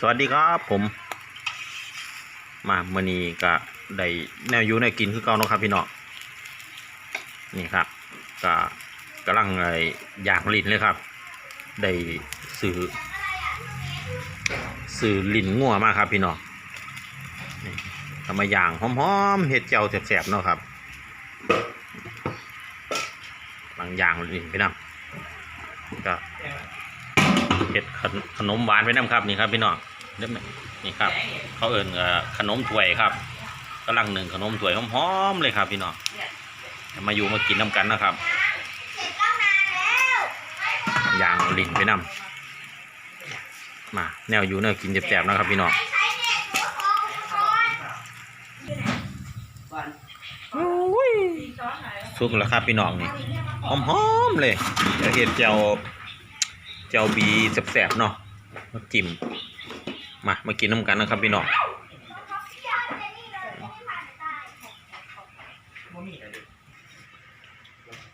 สวัสดีครับผม มาเมื่อนี้ก็ได้แนวยูแนกินคือเก่าเนาะครับพี่น้องนี่ครับก็กำลังไอ้ย่างลิ้นเลยครับ ได้ซื้อซื้อลิ้นงัวมากครับพี่น้องทำมาอย่างหอมๆเห็ดเจียวแสบๆเนาะครับบางอย่างลิ้นพี่น้องก็เห็ดขนขนมหวานไปน้ำครับนี่ครับพี่น้อง เด้อนี่ครับ เขาเอิญขนมถ้วยครับกำลังหนึ่งขนมถ้วยหอมๆเลยครับ พี่น้องมาอยู่มากินน้ำกันนะครับยางลิ้นไปน้ำมาแนวอยู่แนวกินแสบๆนะครับ พี่น้องสุกแล้วครับพี่น้องนี่หอมๆเลยเห็ดเจียวเจ้าบีแสบๆเนาะมาจิ้ม มามากินน้ำกันนะครับพี่น้อง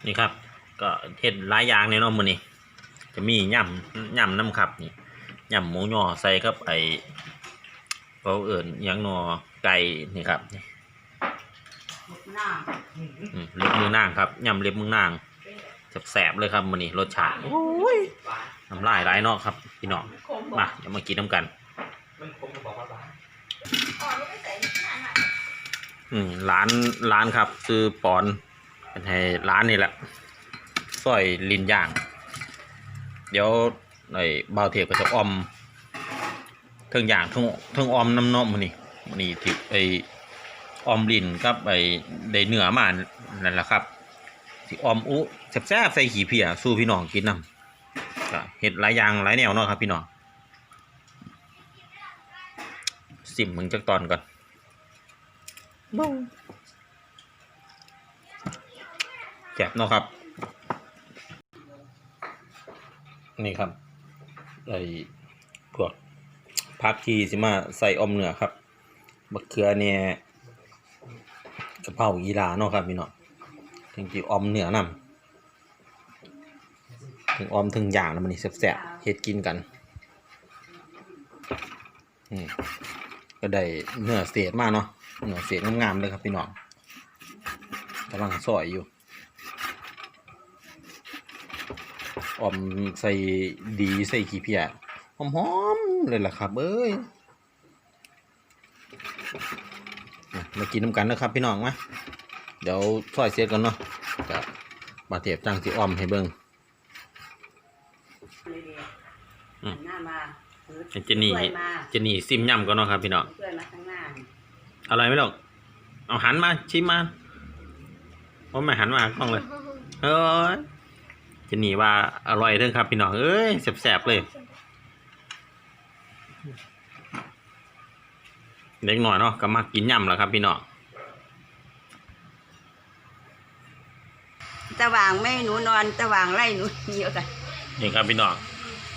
นี่ครับ ก็เห็ดหลายอย่างเลยเนาะมื้อนี้จะมียำยำน้ำครับนี่ยำหมูย่อใส่กับไอเขาเอิญยังนอไก่นี่ครับนี่หน้าอืมเล็บมือนางครับยำเล็บมือนางแสบๆเลยครับมื้อนี้รสชาติโอ้ยน้ำลายไหลเนาะครับพี่น้องมาเดี๋ยวมากินน้ำกัน อืมร้านร้านครับ ซื้อปอนเป็นให้ร้านนี่แหละซอยลินย่าง เดี๋ยวไอ้เบาเทียบก็จะออมเทิงย่างเทิงเทิงออมน้ำเนมมันนี่มันนี่ที่ไอ้ออมลินกับไอ้ได้เนื้อมานั่นแหละครับที่ออมอุแซ่บๆใส่ขี้เพียสู้พี่น้องกินน้ำก็เห็ดหลายอย่างหลายแนวเนาะครับพี่น้อง สิมมึงจักตอนก่อนแจ็บเนาะครับ นี่ครับไอ้พวกพักที่สิมาใส่อมเนื้อครับมะเขือเนี่ยกระเพราอีลาเนาะครับพี่น้องถึงจีออมเนื้อนำถึงออมถึงอย่างนะมันนี่แซ่บๆเฮ็ดกินกันอืม ก็ได้เนื้อเศษมากเนาะเนื้อเศษงามๆเลยครับพี่น้องกำลังซอยอยู่ออมใส่ดีใส่ขี้เพียหอมๆเลยล่ะครับ เอ้ยมากินน้ำกันนะครับพี่น้องมาเดี๋ยวซอยเสร็จกันเนาะจะบาเทียบจังสีออมให้เบิ่งอืมหน้ามา เจนี่ช่วยมาเจนี่ซิมย่ำก่อนเนาะครับพี่น้องช่วยมาข้างหน้าอร่อยไหมลูกเอาหันมาชิมมาว่าไม่หันมาหากล้องเลยเฮ้ยจะหนีว่าอร่อยเด้อครับพี่น้องเอ้ยแสบๆเลยเด็กหน่อยเนาะก็มากินยำแล้วครับพี่น้องตะว่างไม่ให้หนูนอนตะว่างไล่หนูเดียวกันนี่ครับพี่น้อง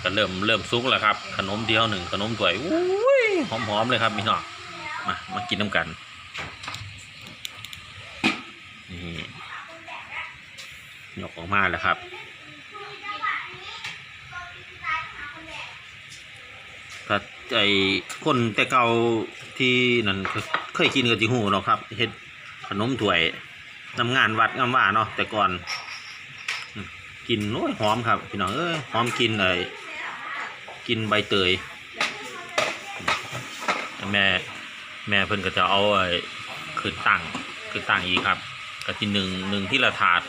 ก็เริ่มเริ่มซุกแล้วครับ ขนมเดียวหนึ่งขนมถ้วยอุ้ยหอมๆเลยครับพี่น้องมามากินน้ำกันนี่ยกออกมาแล้วครับถ้าไอ้คนแต่เก่าที่นั่นเคยกินกับจิหูเนาะครับเฮ็ดขนมถ้วยนำงานวัดงานว่าเนาะแต่ก่อน กินโอ้ยหอมครับ พี่น้องเอ้ยหอมกินไอ้ กินใบเตย แม่แม่เพิ่นก็จะเอาไอ้ขึ้นตั้งขึ้นตั้งอีกครับก็ทีหนึ่งหนึ่งที่ละถาด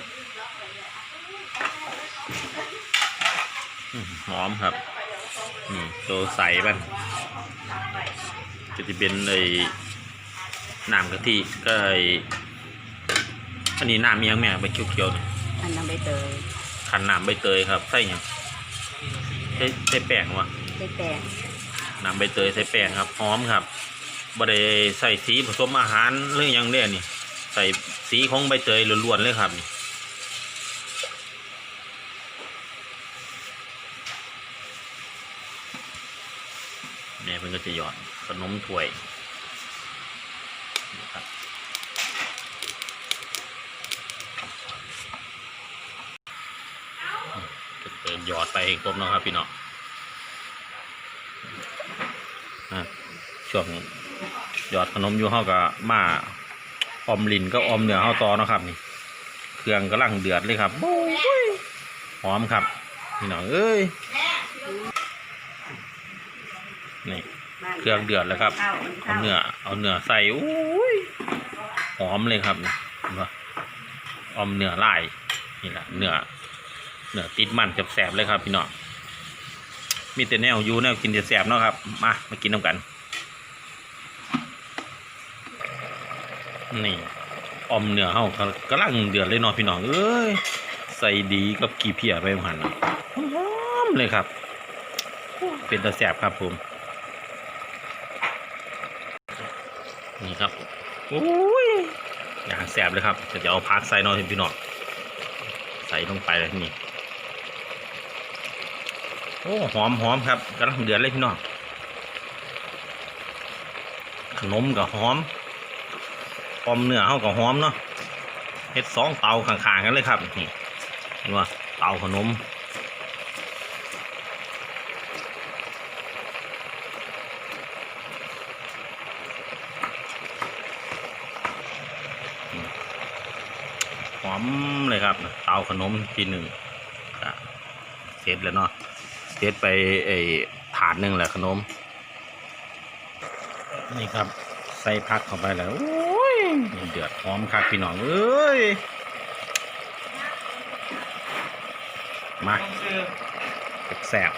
อืมหอมครับนี่ตัวใสบ้านก็จะเป็นไอ้น้ำกะทิก็ไอ้อันนี้น้ำเมียงแม่ใบเขียวๆนี่อันนั้นใบเตยขันน้ำใบเตยครับใส่หยัง ใส่ใส่แป้งวะใบแตงน้ำใบเตยใส่แป้งครับหอมครับบ่ได้ใส่สีผสมอาหารหรือหยังเด้นี่ ใส่สีของใบเตยล้วนๆเลยครับนี่แม่เพิ่นก็จะหยอดขนมถ้วยนี่ครับก็จะ หยอดไปให้ครบเนาะครับพี่น้องช่วงหยอดขนมอยู่เฮาก็มาอมลินก็อมเนื้อเฮาต่อเนาะครับ นี่ เครื่องกำลังเดือดเลยครับหอมครับ พี่น้องเอ้ยนี่เครื่องเดือดแล้วครับเอาเนื้อเอาเนื้อใส่อุ้ยหอมเลยครับนี่เห็นปะออมเนื้อลายนี่แหละเนื้อ เนื้อติดมันแสบๆเลยครับพี่น้องมีแต่แนวยูแนวกินแสบๆเนาะครับมามากินน้ำกัน นี่ออมเนื้อเฮากำลังเดือดเลยเนาะพี่น้องเอ้ยใส่ดีกับกีเพียไปหันหอมเลยครับ เป็นตะแสบครับผมนี่ครับโอ้ยอย่างแสบเลยครับจะเอาพักใส่นอนพี่น้องใส่ลงไปเลยนี่ โอ้หอมหอมครับกำลังเดือดเลยพี่น้องขนมกับหอมอมเนื้อเฮากับหอมเนาะเฮ็ดสองเตาข้างๆกันเลยครับนี่เห็นว่าเตาขนมหอมเลยครับเตาขนมทีหนึ่งเสร็จแล้วเนาะ เสร็จไปไอ้ถาดหนึ่งแหละขนม นี่ครับ ใส่พักเข้าไปแล้วโอ้ยเดือดหอมคักพี่น้องเอ้ยมาแสบ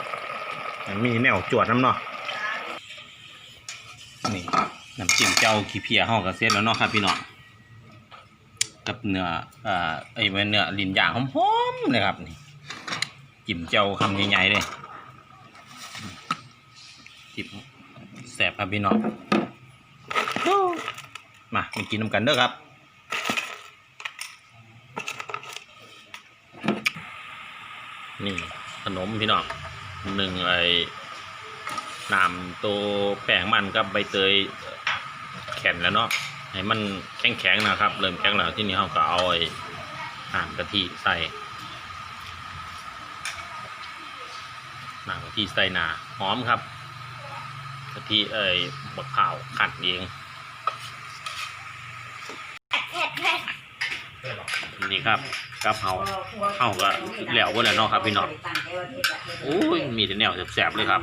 มีแนวจวดน้ำเนาะนี่น้ำจิ้มเจ้าขี้เพียห่อกับเสร็จแล้วเนาะครับพี่น้องกับเนื้ออ่อไอ้เนเนื้อลิ้นย่างหอมๆเลยครับนี่จิ้มเจ้าคำใหญ่ๆเลย จิ้มแสบครับพี่น้องมามากินน้ำกันเด้อครับนี่ขนมพี่น้องหนึ่งไอ้น้ำตัวแป้งมันกับใบเตยแข็งแล้วเนาะให้มันแข็งๆนะครับ เริ่มแข็งแล้วที่นี่เขาก็เอาไอ้น้ำกะทิใส่น้ำกะทิใส่นาหอมครับ กะทิเอ้ยบักข่าวขัดเองนี่ครับกับเฮาเฮาก็แล้วบ่แล้วเนาะครับพี่น้องโอ้ยมีแต่แนวแสบๆเลยครับ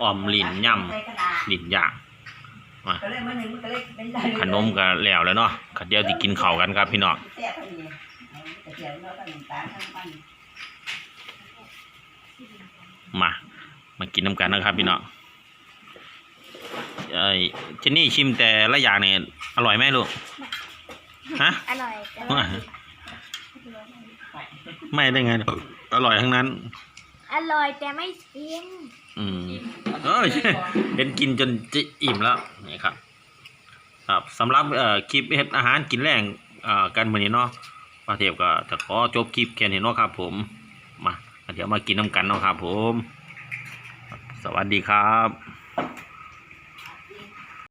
ออมลิ้นย่ำลิ้นย่างขนมก็แล้วแล้วเนาะขัดเดียวที่กินข้าวกันครับพี่น้อง มา มากินน้ำกันนะครับพี่น้องเอ้ยเจนนี่ชิมแต่ละอย่างเนี่ยอร่อยไหมลูก ฮะ อร่อยแต่ว่าว่าไม่ได้ไง อร่อยทั้งนั้น อร่อยแต่ไม่ชิมอืมเอ้ยเห็นกินจนจะอิ่มแล้วนี่ครับ ครับสำหรับเอ่อคลิปเฮ็ดอาหารกินแรงเอ่อกันมื้อนี้เนาะป้าเทพก็จะขอจบคลิปแค่นี้เนาะครับผมมา เดี๋ยวมากินน้ำกันเนาะครับผม สวัสดีครับ